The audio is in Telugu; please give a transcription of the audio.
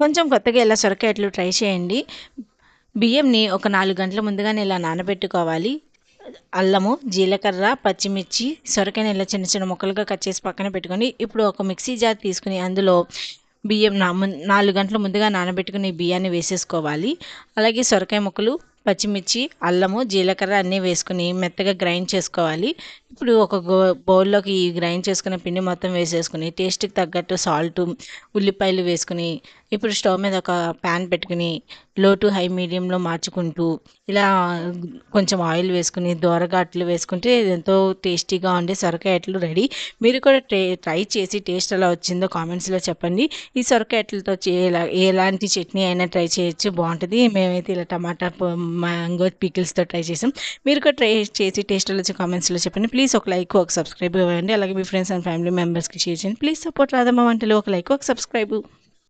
కొంచెం కొత్తగా ఇలా సొరకాయట్లు ట్రై చేయండి. బియ్యంని ఒక నాలుగు గంటల ముందుగానే ఇలా నానబెట్టుకోవాలి. అల్లము జీలకర్ర పచ్చిమిర్చి సొరకాయని ఇలా చిన్న చిన్న ముక్కలుగా కట్ చేసి పక్కన పెట్టుకొని ఇప్పుడు ఒక మిక్సీ జార్ తీసుకుని అందులో బియ్యం నా నాలుగు గంటల ముందుగా నానబెట్టుకుని బియ్యాన్ని వేసేసుకోవాలి. అలాగే సొరకాయ ముక్కలు పచ్చిమిర్చి అల్లము జీలకర్ర అన్నీ వేసుకుని మెత్తగా గ్రైండ్ చేసుకోవాలి. ఇప్పుడు ఒక గో బౌల్లోకి గ్రైండ్ చేసుకున్న పిండి మొత్తం వేసేసుకుని టేస్ట్కి తగ్గట్టు సాల్ట్ ఉల్లిపాయలు వేసుకుని ఇప్పుడు స్టవ్ మీద ఒక ప్యాన్ పెట్టుకుని లో టు హై మీడియంలో మార్చుకుంటూ ఇలా కొంచెం ఆయిల్ వేసుకుని దోరగాట్లు వేసుకుంటే ఎంతో టేస్టీగా ఉండే సొరకాయ అట్లు రెడీ మీరు కూడా ట్రై చేసి టేస్ట్ ఎలా వచ్చిందో కామెంట్స్లో చెప్పండి. ఈ సొరకాయ అట్లతో ఎలాంటి చట్నీ అయినా ట్రై చేయొచ్చు బాగుంటుంది. మేమైతే ఇలా టమాటా మ్యాంగో పికిల్స్తో ట్రై చేసాం. మీరు కూడా ట్రై చేసి టేస్ట్ వచ్చి కామెంట్స్లో చెప్పండి. ప్లీజ్ ఒక లైక్ ఒక సబ్స్క్రైబ్ ఇవ్వండి. అలాగే మీ ఫ్రెండ్స్ అండ్ ఫ్యామిలీ మెంబర్స్కి షేర్ చేయండి. ప్లీజ్ సపోర్ట్ రాదమ్మ వంటలు. ఒక లైక్ ఒక సబ్స్క్రైబ్